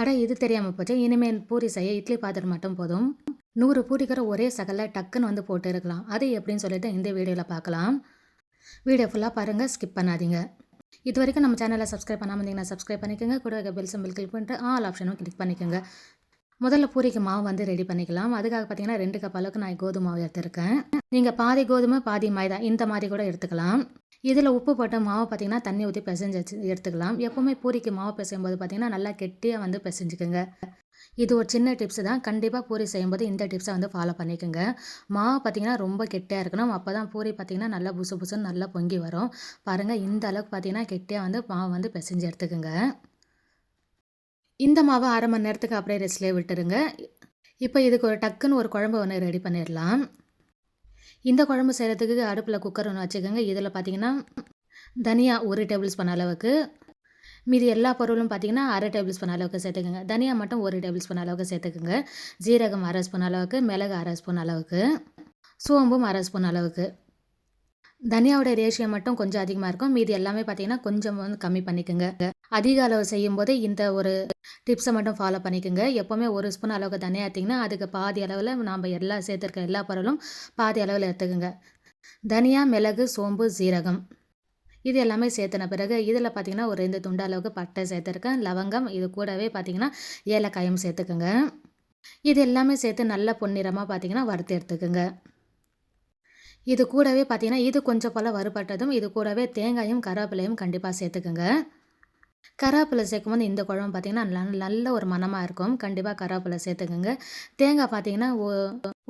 அட இது தெரியாமல் போச்சு. இனிமேல் பூரி செய்ய இட்லி பாத்திரம் மட்டும் போதும். நூறு பூரிக்கிற ஒரே சகல டக்குன்னு வந்து போட்டு இருக்கலாம். அது எப்படின்னு சொல்லிட்டு இந்த வீடியோவில் பார்க்கலாம் வீடியோ ஃபுல்லாக பாருங்கள் ஸ்கிப் பண்ணாதீங்க. இது வரைக்கும் நம்ம சேனலை சப்ஸ்கிரைப் பண்ணாமல் இருந்தீங்கன்னா சப்ஸ்கிரைப் பண்ணிக்கோங்க. கூட பெல் சிம்பிள் கிளிக் பண்ணிட்டு ஆல் ஆப்ஷனும் கிளிக் பண்ணிக்கோங்க. முதல்ல பூரிக்கு மாவு வந்து ரெடி பண்ணிக்கலாம். அதுக்காக பார்த்தீங்கன்னா ரெண்டு கப் அளவுக்கு நான் கோதுமை மாவு எடுத்திருக்கேன். நீங்கள் பாதி கோதுமை பாதி மைதா இந்த மாதிரி கூட எடுத்துக்கலாம். இதில் உப்பு போட்டு மாவு பார்த்திங்கன்னா தண்ணி ஊற்றி பிசைஞ்சு வச்சு எடுத்துக்கலாம். எப்போவுமே பூரிக்கு மாவு பிசையும் போது பார்த்திங்கன்னா நல்லா கெட்டியாக வந்து பிசைஞ்சுக்குங்க. இது ஒரு சின்ன டிப்ஸ் தான். கண்டிப்பாக பூரி செய்யும்போது இந்த டிப்ஸை வந்து ஃபாலோ பண்ணிக்கோங்க. மாவு பார்த்திங்கன்னா ரொம்ப கெட்டியாக இருக்கணும். அப்போ தான் பூரி பார்த்திங்கன்னா நல்லா புசு புசுன்னு நல்லா பொங்கி வரும். பாருங்கள் இந்த அளவுக்கு பார்த்திங்கன்னா கெட்டியாக வந்து மாவு வந்து பிசைஞ்சு எடுத்துக்கோங்க. இந்த மாவை அரை மணி நேரத்துக்கு அப்படியே ரெஸ்ட்லேயே விட்டுருங்க. இப்போ இதுக்கு ஒரு டக்குன்னு ஒரு குழம்பு ஒன்று ரெடி பண்ணிடலாம். இந்த குழம்பு செய்கிறதுக்கு அடுப்பில் குக்கர் ஒன்று வச்சுக்கோங்க. இதில் பார்த்தீங்கன்னா தனியா ஒரு டேபிள் ஸ்பூன் அளவுக்கு மீதி எல்லா பொருளும் பார்த்தீங்கன்னா அரை டேபிள் ஸ்பூன் அளவுக்கு சேர்த்துக்கோங்க. தனியா மட்டும் ஒரு டேபிள் ஸ்பூன் அளவுக்கு சேர்த்துக்குங்க. ஜீரகம் அரை ஸ்பூன் அளவுக்கு மிளகு அரை ஸ்பூன் அளவுக்கு சோம்பும் அரை ஸ்பூன் அளவுக்கு. தனியாவோட ரேஷியோ மட்டும் கொஞ்சம் அதிகமாக இருக்கும். மீதி எல்லாமே பார்த்தீங்கன்னா கொஞ்சம் வந்து கம்மி பண்ணிக்கோங்க. அதிக அளவு செய்யும் போது இந்த ஒரு டிப்ஸை மட்டும் ஃபாலோ பண்ணிக்கோங்க. எப்போவுமே ஒரு ஸ்பூன் அளவுக்கு தனியாக எடுத்திங்கன்னா அதுக்கு பாதி அளவில் நாம் எல்லா சேர்த்துருக்க எல்லா பொருளும் பாதி அளவில் எடுத்துக்கோங்க. தனியா மிளகு சோம்பு சீரகம். இது எல்லாமே சேர்த்துன பிறகு இதில் பார்த்திங்கன்னா ஒரு ரெண்டு துண்டு அளவுக்கு பட்டை சேர்த்துருக்கேன். லவங்கம் இது கூடவே பார்த்திங்கன்னா ஏலக்காயும் சேர்த்துக்கோங்க. இது எல்லாமே சேர்த்து நல்ல பொன்னிறமாக பார்த்திங்கன்னா வறுத்து எடுத்துக்கோங்க. இது கூடவே பார்த்திங்கன்னா இது கொஞ்சம் போல் வறுபட்டதும் இது கூடவே தேங்காயும் கருவேப்பிலையும் கண்டிப்பாக சேர்த்துக்குங்க. கருவேப்பிலை சேர்க்கும்போது இந்த குழம்பு பார்த்திங்கன்னா நல்ல நல்ல ஒரு மனமாக இருக்கும். கண்டிப்பாக கருவேப்பிலை சேர்த்துக்குங்க. தேங்காய் பார்த்திங்கன்னா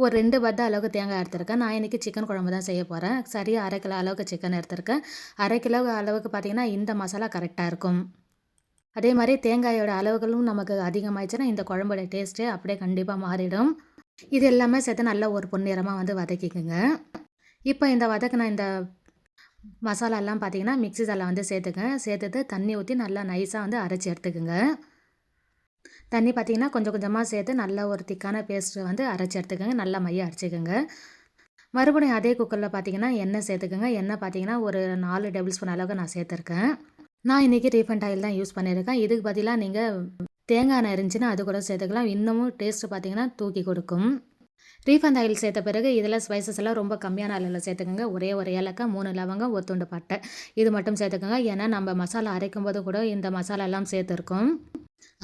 ஒரு ரெண்டு பத்த அளவுக்கு தேங்காய் எடுத்திருக்கேன். நான் இன்றைக்கி சிக்கன் குழம்பு தான் செய்ய போகிறேன் சரியாக அரை கிலோ அளவுக்கு சிக்கன் எடுத்திருக்கேன். அரை கிலோ அளவுக்கு பார்த்திங்கன்னா இந்த மசாலா கரெக்டாக இருக்கும். அதே மாதிரி தேங்காயோட அளவுகளும் நமக்கு அதிகமாகிடுச்சுன்னா இந்த குழம்போட டேஸ்ட்டு அப்படியே கண்டிப்பாக மாறிடும். இது எல்லாமே சேர்த்து நல்ல ஒரு பொன்னிறமாக வந்து வதக்கிக்குங்க. இப்போ இந்த வதக்கின இந்த மசாலாலாம் பார்த்தீங்கன்னா மிக்சி ஜாரில் வந்து சேர்த்துக்க சேர்த்துட்டு தண்ணி ஊற்றி நல்லா நைஸாக வந்து அரைச்சி எடுத்துக்கோங்க. தண்ணி பார்த்திங்கன்னா கொஞ்சம் கொஞ்சமாக சேர்த்து நல்ல ஒரு திக்கான பேஸ்ட்டு வந்து அரைச்சி எடுத்துக்கோங்க. நல்லா மைய அரைச்சிக்கோங்க மறுபடியும் அதே குக்கரில் பார்த்தீங்கன்னா எண்ணெய் சேர்த்துக்கோங்க எண்ணெய் பார்த்தீங்கன்னா ஒரு நாலு டேபிள் ஸ்பூன் அளவுக்கு நான் சேர்த்துருக்கேன். நான் இன்றைக்கி ரீஃபண்ட் ஆயில் தான் யூஸ் பண்ணியிருக்கேன். இதுக்கு பதிலாக நீங்கள் தேங்காய் எண்ணெய் இருந்துச்சுன்னா அது கூட சேர்த்துக்கலாம். இன்னமும் டேஸ்ட்டு பார்த்தீங்கன்னா தூக்கி கொடுக்கும். ரீஃபண்ட் ஆயில் சேர்த்த பிறகு இதில் ஸ்பைசஸ் எல்லாம் ரொம்ப கம்மியான அளவில் சேர்த்துக்கோங்க. ஒரே ஒரு ஏலக்காய் மூணு லவங்கம் ஒரு துண்டு பட்டை. இது மட்டும் சேர்த்துக்கோங்க. ஏன்னா நம்ம மசாலா அரைக்கும் போது கூட இந்த மசாலா எல்லாம் சேர்த்துருக்கோம்.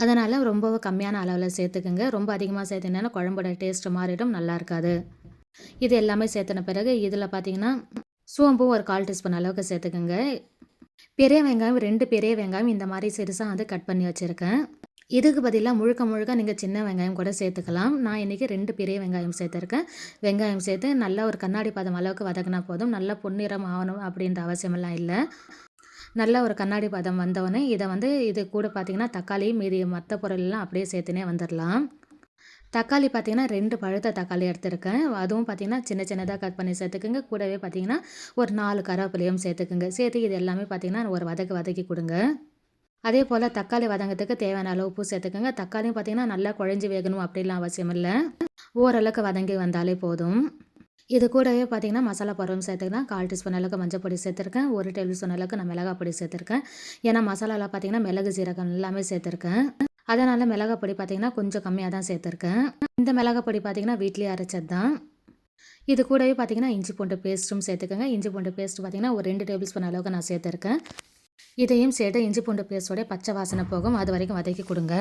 அதனால் ரொம்ப கம்மியான அளவில் சேர்த்துக்கோங்க. ரொம்ப அதிகமாக சேர்த்திங்கன்னா குழம்போட டேஸ்ட்டு மாறிடும் நல்லா இருக்காது. இது எல்லாமே சேர்த்துன பிறகு இதில் பார்த்தீங்கன்னா சோம்பும் ஒரு கால் டீஸ்பூன் அளவுக்கு சேர்த்துக்கோங்க. பெரிய வெங்காயம் ரெண்டு பெரிய வெங்காயம் இந்த மாதிரி சிறுசாக வந்து கட் பண்ணி வச்சுருக்கேன். இதுக்கு பதிலாக முழுக்க முழுக்க நீங்கள் சின்ன வெங்காயம் கூட சேர்த்துக்கலாம். நான் இன்றைக்கி ரெண்டு பெரிய வெங்காயம் சேர்த்துருக்கேன். வெங்காயம் சேர்த்து நல்லா ஒரு கண்ணாடி பதம் அளவுக்கு வதக்கினா போதும். நல்லா பொன்னிறம் ஆகணும் அப்படின்ற அவசியமெல்லாம் இல்லை. நல்ல ஒரு கண்ணாடி பதம் வந்தவொடனே இதை வந்து இது கூட பார்த்திங்கன்னா தக்காளி மீதி மற்ற பொருளெல்லாம் அப்படியே சேர்த்துனே வந்துடலாம் தக்காளி பார்த்திங்கன்னா ரெண்டு பழுத்த தக்காளி எடுத்துருக்கேன். அதுவும் பார்த்திங்கன்னா சின்ன சின்னதாக கட் பண்ணி சேர்த்துக்குங்க. கூடவே பார்த்திங்கன்னா ஒரு நாலு கருவேப்பிலையும் சேர்த்துக்குங்க. சேர்த்து இது எல்லாமே பார்த்திங்கன்னா ஒரு வதக்கு வதக்கி கொடுங்க. அதே போல் தக்காளி வதங்கிறதுக்கு தேவையான அளவு உப்பு சேர்த்துக்கோங்க. தக்காளியும் பார்த்திங்கன்னா நல்லா குழஞ்சி வேகணும் அப்படிலாம் அவசியம் இல்லை. ஓரளவுக்கு வதங்கி வந்தாலே போதும். இது கூடவே பார்த்திங்கன்னா மசாலா பருவம் சேர்த்துக்கலாம். கால் டீஸ்பூன் அளவுக்கு மஞ்சள் பொடி சேர்த்துருக்கேன். ஒரு டேபிள் ஸ்பூன் அளவுக்கு நான் மிளகா பொடி சேர்த்துருக்கேன். ஏன்னா மசாலாவில் பார்த்திங்கன்னா மிளகு சீரகம் எல்லாமே சேர்த்துருக்கேன். அதனால் மிளகா பொடி பார்த்திங்கன்னா கொஞ்சம் கம்மியாக தான் சேர்த்துருக்கேன். இந்த மிளகா பொடி பார்த்திங்கன்னா வீட்லேயே அரைச்சது தான் இது கூடவே பார்த்திங்கன்னா இஞ்சி பூண்டு பேஸ்ட்டும் சேர்த்துக்கோங்க. இஞ்சி பூண்டு பேஸ்ட் பார்த்திங்கன்னா ஒரு ரெண்டு டேபிள் ஸ்பூன் அளவுக்கு நான் சேர்த்துருக்கேன். இதையும் சேர்த்து இஞ்சி பூண்டு பேஸ்டோட பச்சை வாசனை போகும். அது வரைக்கும் வதக்கி கொடுங்க.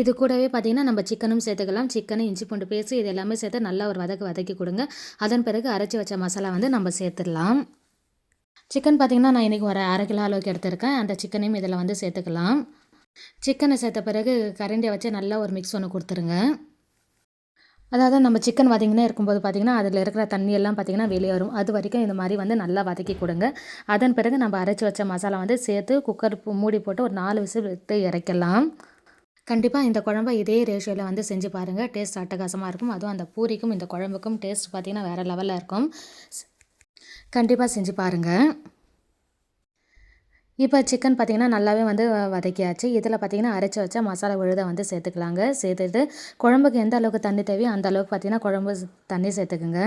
இது கூடவே பார்த்தீங்கன்னா நம்ம சிக்கனும் சேர்த்துக்கலாம். சிக்கனு இஞ்சி பூண்டு பேஸ்ட் இது எல்லாமே சேர்த்து நல்லா ஒரு வதக்கு வதக்கி கொடுங்க. அதன் பிறகு அரைச்சி வச்ச மசாலா வந்து நம்ம சேர்த்துடலாம். சிக்கன் பார்த்திங்கன்னா நான் இன்றைக்கி ஒரு அரை கிலோ அளவுக்கு எடுத்திருக்கேன். அந்த சிக்கனையும் இதில் வந்து சேர்த்துக்கலாம். சிக்கனை சேர்த்த பிறகு கரண்டியை வச்சு நல்லா ஒரு மிக்ஸ் ஒன்று கொடுத்துருங்க. அதாவது நம்ம சிக்கன் வதங்கினே இருக்கும்போது பார்த்திங்கன்னா அதில் இருக்கிற தண்ணியெல்லாம் பார்த்திங்கன்னா வெளியே வரும். அது வரைக்கும் இந்த மாதிரி வந்து நல்லா வதக்கி கொடுங்க. அதன் பிறகு நம்ம அரைச்சி வச்ச மசாலா வந்து சேர்த்து குக்கர் மூடி போட்டு ஒரு நாலு விசில் விட்டு இறக்கலாம். கண்டிப்பாக இந்த குழம்பை இதே ரேஷியோவில் வந்து செஞ்சு பாருங்கள் டேஸ்ட் அட்டகாசமாக இருக்கும். அதுவும் அந்த பூரிக்கும் இந்த குழம்புக்கும் டேஸ்ட் பார்த்திங்கன்னா வேறு லெவலில் இருக்கும். கண்டிப்பாக செஞ்சு பாருங்கள் இப்போ சிக்கன் பார்த்திங்கன்னா நல்லாவே வந்து வதக்கியாச்சு. இதில் பார்த்திங்கன்னா அரைச்சி வச்சா மசாலா விழுத வந்து சேர்த்துக்கலாங்க. சேர்த்துட்டு குழம்புக்கு எந்த அளவுக்கு தண்ணி தேவையோ அந்த அளவுக்கு பார்த்திங்கன்னா குழம்பு தண்ணி சேர்த்துக்குங்க.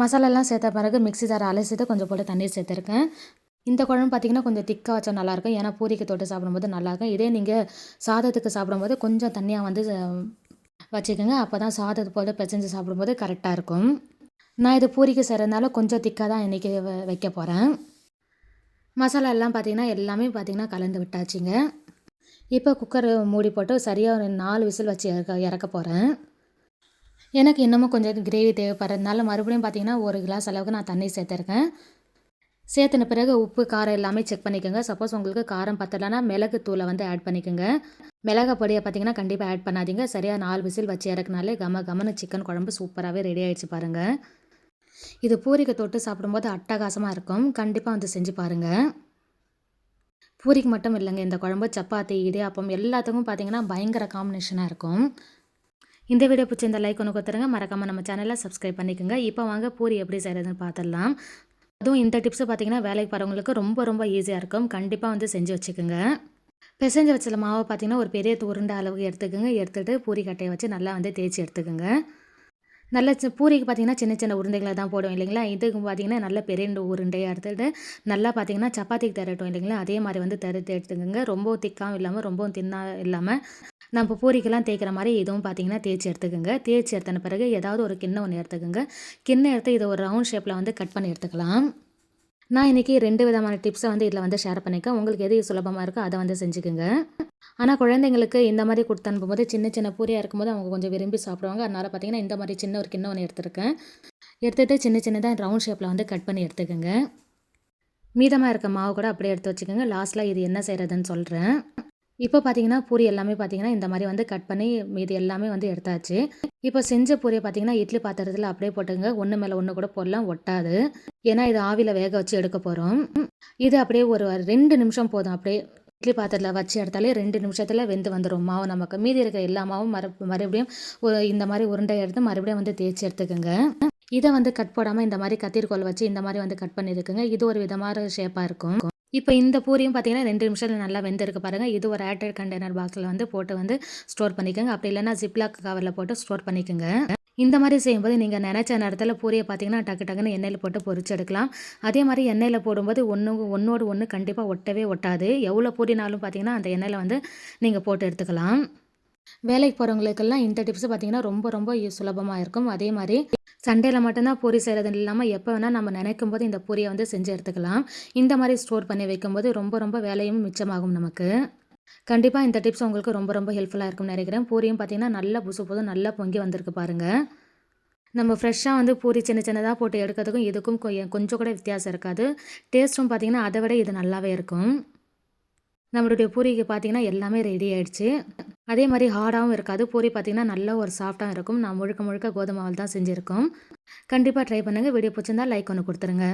மசாலாலாம் சேர்த்த பிறகு மிக்சி ஜார் அலசிட்டு கொஞ்சம் போட்டு தண்ணி சேர்த்துருக்கேன். இந்த குழம்பு பார்த்தீங்கன்னா கொஞ்சம் திக்காக வச்சா நல்லாயிருக்கும். ஏன்னா பூரிக்கு தொட்டு சாப்பிடும்போது நல்லாயிருக்கும். இதே நீங்கள் சாதத்துக்கு சாப்பிடும்போது கொஞ்சம் தண்ணியாக வந்து வச்சுக்கோங்க. அப்போ தான் சாதத்து போல் பிசைஞ்சு சாப்பிடும்போது கரெக்டாக இருக்கும். நான் இது பூரிக்கு செய்கிறதுனால கொஞ்சம் திக்காக தான் இன்றைக்கி வைக்க போகிறேன் மசாலா எல்லாம் பார்த்தீங்கன்னா எல்லாமே பார்த்தீங்கன்னா கலந்து விட்டாச்சுங்க. இப்போ குக்கர் மூடி போட்டு சரியாக ஒரு நாலு விசில் வச்சு இறக்க இறக்க போகிறேன் எனக்கு இன்னமும் கொஞ்சம் கிரேவி தேவைப்படுறதுனால மறுபடியும் பார்த்தீங்கன்னா ஒரு கிளாஸ் அளவுக்கு நான் தண்ணி சேர்த்துருக்கேன். சேர்த்துன பிறகு உப்பு காரம் எல்லாமே செக் பண்ணிக்கோங்க. சப்போஸ் உங்களுக்கு காரம் பத்தலைன்னா மிளகு தூளை வந்து ஆட் பண்ணிக்கோங்க. மிளகா பொடியை பார்த்தீங்கன்னா கண்டிப்பாக ஆட் பண்ணாதீங்க. சரியாக நாலு விசில் வச்சு இறக்குனாலே கம கமனு சிக்கன் குழம்பு சூப்பராகவே ரெடி ஆகிடுச்சு பாருங்கள் இது பூரிக்கு தொட்டு சாப்பிடும்போது அட்டகாசமாக இருக்கும். கண்டிப்பாக வந்து செஞ்சு பாருங்கள் பூரிக்கு மட்டும் இல்லைங்க இந்த குழம்பு சப்பாத்தி இடியாப்பம் எல்லாத்துக்கும் பார்த்தீங்கன்னா பயங்கர காம்பினேஷனாக இருக்கும். இந்த வீடியோ பிடிச்சிருந்த லைக் ஒன்று கொடுத்துருங்க. மறக்காமல் நம்ம சேனலை சப்ஸ்கிரைப் பண்ணிக்கோங்க. இப்போ வாங்க பூரி எப்படி செய்கிறதுன்னு பார்த்துடலாம் அதுவும் இந்த டிப்ஸ் பார்த்தீங்கன்னா வேலைக்கு போகிறவங்களுக்கு ரொம்ப ரொம்ப ஈஸியாக இருக்கும். கண்டிப்பாக வந்து செஞ்சு வச்சுக்கோங்க. பிசைஞ்சு வச்சில மாவை பார்த்தீங்கன்னா ஒரு பெரிய உருண்டை அளவுக்கு எடுத்துக்கோங்க. எடுத்துகிட்டு பூரி கட்டையை வச்சு நல்லா வந்து தேய்ச்சி எடுத்துக்கோங்க. நல்ல பூரிக்கு பார்த்தீங்கன்னா சின்ன சின்ன உருண்டைகளை தான் போடுவோம் இல்லைங்களா? இதுக்கு பார்த்தீங்கன்னா நல்ல பெரிய உருண்டையாக எடுத்துகிட்டு நல்லா பார்த்தீங்கன்னா சப்பாத்திக்கு திரட்டும் இல்லைங்களா? அதே மாதிரி வந்து திரட்டி எடுத்துக்கோங்க. ரொம்ப திக்காகவும் இல்லாமல் ரொம்பவும் தின்னா இல்லாமல் நம்ம பூரிக்கெல்லாம் தேய்க்கிற மாதிரி இதுவும் பார்த்தீங்கன்னா தேய்ச்சி எடுத்துக்கோங்க. தேய்ச்சி எடுத்தன பிறகு ஏதாவது ஒரு கிண்ணம் ஒன்று எடுத்துக்கோங்க. கிண்ணம் எடுத்து இதை ஒரு ரவுண்ட் ஷேப்பில் வந்து கட் பண்ணி எடுத்துக்கலாம். நான் இன்றைக்கி ரெண்டு விதமான டிப்ஸை வந்து இதில் வந்து ஷேர் பண்ணிக்கேன். உங்களுக்கு எது சுலபமாக இருக்கோ அதை வந்து செஞ்சுக்கோங்க. ஆனால் குழந்தைங்களுக்கு இந்த மாதிரி கொடுத்து அனுப்பும்போது சின்ன சின்ன பூரியாக இருக்கும்போது அவங்க கொஞ்சம் விரும்பி சாப்பிடுவாங்க. அதனால் பார்த்திங்கன்னா இந்த மாதிரி சின்ன ஒரு கிண்ணம் ஒன்று எடுத்துருக்கேன். எடுத்துகிட்டு சின்ன சின்னதாக ரவுண்ட் ஷேப்பில் வந்து கட் பண்ணி எடுத்துக்கோங்க. மீதமாக இருக்க மாவு கூட அப்படியே எடுத்து வச்சுக்கோங்க. லாஸ்ட்டில் இது என்ன செய்கிறதுன்னு சொல்கிறேன் இப்போ பார்த்தீங்கன்னா பூரி எல்லாமே பார்த்தீங்கன்னா இந்த மாதிரி வந்து கட் பண்ணி மீதி எல்லாமே வந்து எடுத்தாச்சு. இப்போ செஞ்ச பூரியை பார்த்தீங்கன்னா இட்லி பாத்திரத்தில் அப்படியே போட்டுங்க ஒன்று மேலே ஒன்று கூட போடலாம் ஒட்டாது. ஏன்னா இது ஆவியில் வேக வச்சு எடுக்க போகிறோம் இது அப்படியே ஒரு ரெண்டு நிமிஷம் போதும். அப்படியே இட்லி பாத்திரத்தில் வச்சு எடுத்தாலே ரெண்டு நிமிஷத்தில் வெந்து வந்துடும் மாவு நமக்கு. மீதி இருக்கிற எல்லா மாவும் மறு மறுபடியும் ஒரு இந்த மாதிரி உருண்டை எடுத்து மறுபடியும் வந்து தேய்ச்சி எடுத்துக்கோங்க. இதை வந்து கட் போடாமல் இந்த மாதிரி கத்திரிக்கோல் வச்சு இந்த மாதிரி வந்து கட் பண்ணியிருக்குங்க. இது ஒரு விதமான ஷேப்பாக இருக்கும். இப்போ இந்த பூரியும் பார்த்தீங்கன்னா ரெண்டு நிமிஷத்தில் நல்லா வெந்திருக்கு பாருங்கள் இது ஒரு ஏர்டைட் கண்டெய்னர் பாக்ஸில் வந்து போட்டு வந்து ஸ்டோர் பண்ணிக்கோங்க. அப்படி இல்லைன்னா ஜிப்லாக் கவரில் போட்டு ஸ்டோர் பண்ணிக்கோங்க. இந்த மாதிரி செய்யும்போது நீங்கள் நினச்ச நேரத்தில் பூரியை பார்த்தீங்கன்னா டக்கு டக்குன்னு எண்ணெயில் போட்டு பொரிச்சு எடுக்கலாம். அதே மாதிரி எண்ணெயில் போடும்போது ஒன்று ஒன்றோடு ஒன்று கண்டிப்பாக ஒட்டவே ஒட்டாது. எவ்வளோ பூரினாலும் பார்த்தீங்கன்னா அந்த எண்ணெயில் வந்து நீங்கள் போட்டு எடுத்துக்கலாம். வேலைக்கு போகிறவங்களுக்கெல்லாம் இந்த டிப்ஸ் பார்த்தீங்கன்னா ரொம்ப ரொம்ப சுலபமாக இருக்கும். அதே மாதிரி சண்டேல மட்டும்தான் பூரி செய்கிறது இல்லாமல் எப்போ வேணால் நம்ம நினைக்கும் போது இந்த பூரியை வந்து செஞ்சு எடுத்துக்கலாம். இந்த மாதிரி ஸ்டோர் பண்ணி வைக்கும்போது ரொம்ப ரொம்ப வேலையும் மிச்சமாகும் நமக்கு. கண்டிப்பாக இந்த டிப்ஸ் உங்களுக்கு ரொம்ப ரொம்ப ஹெல்ப்ஃபுல்லாக இருக்கும்னு நினைக்கிறேன். பூரியும் பார்த்தீங்கன்னா நல்லா புசு புது நல்லா பொங்கி வந்திருக்கு பாருங்கள் நம்ம ஃப்ரெஷ்ஷாக வந்து பூரி சின்ன சின்னதாக போட்டு எடுக்கிறதுக்கும் இதுக்கும் கொஞ்சம் கூட வித்தியாசம் இருக்காது. டேஸ்ட்டும் பார்த்தீங்கன்னா அதை விட இது நல்லாவே இருக்கும். நம்மளுடைய பூரிக்கு பார்த்தீங்கன்னா எல்லாமே ரெடி ஆயிடுச்சு. அதே மாதிரி ஹார்டாகவும் இருக்காது. பூரி பார்த்தீங்கன்னா நல்ல ஒரு சாஃப்டாகவும் இருக்கும். நான் முழுக்க முழுக்க கோதுமாவில் தான் செஞ்சுருக்கோம். கண்டிப்பாக ட்ரை பண்ணுங்கள் வீடியோ பிடிச்சிருந்தா லைக் ஒன்று கொடுத்துருங்க.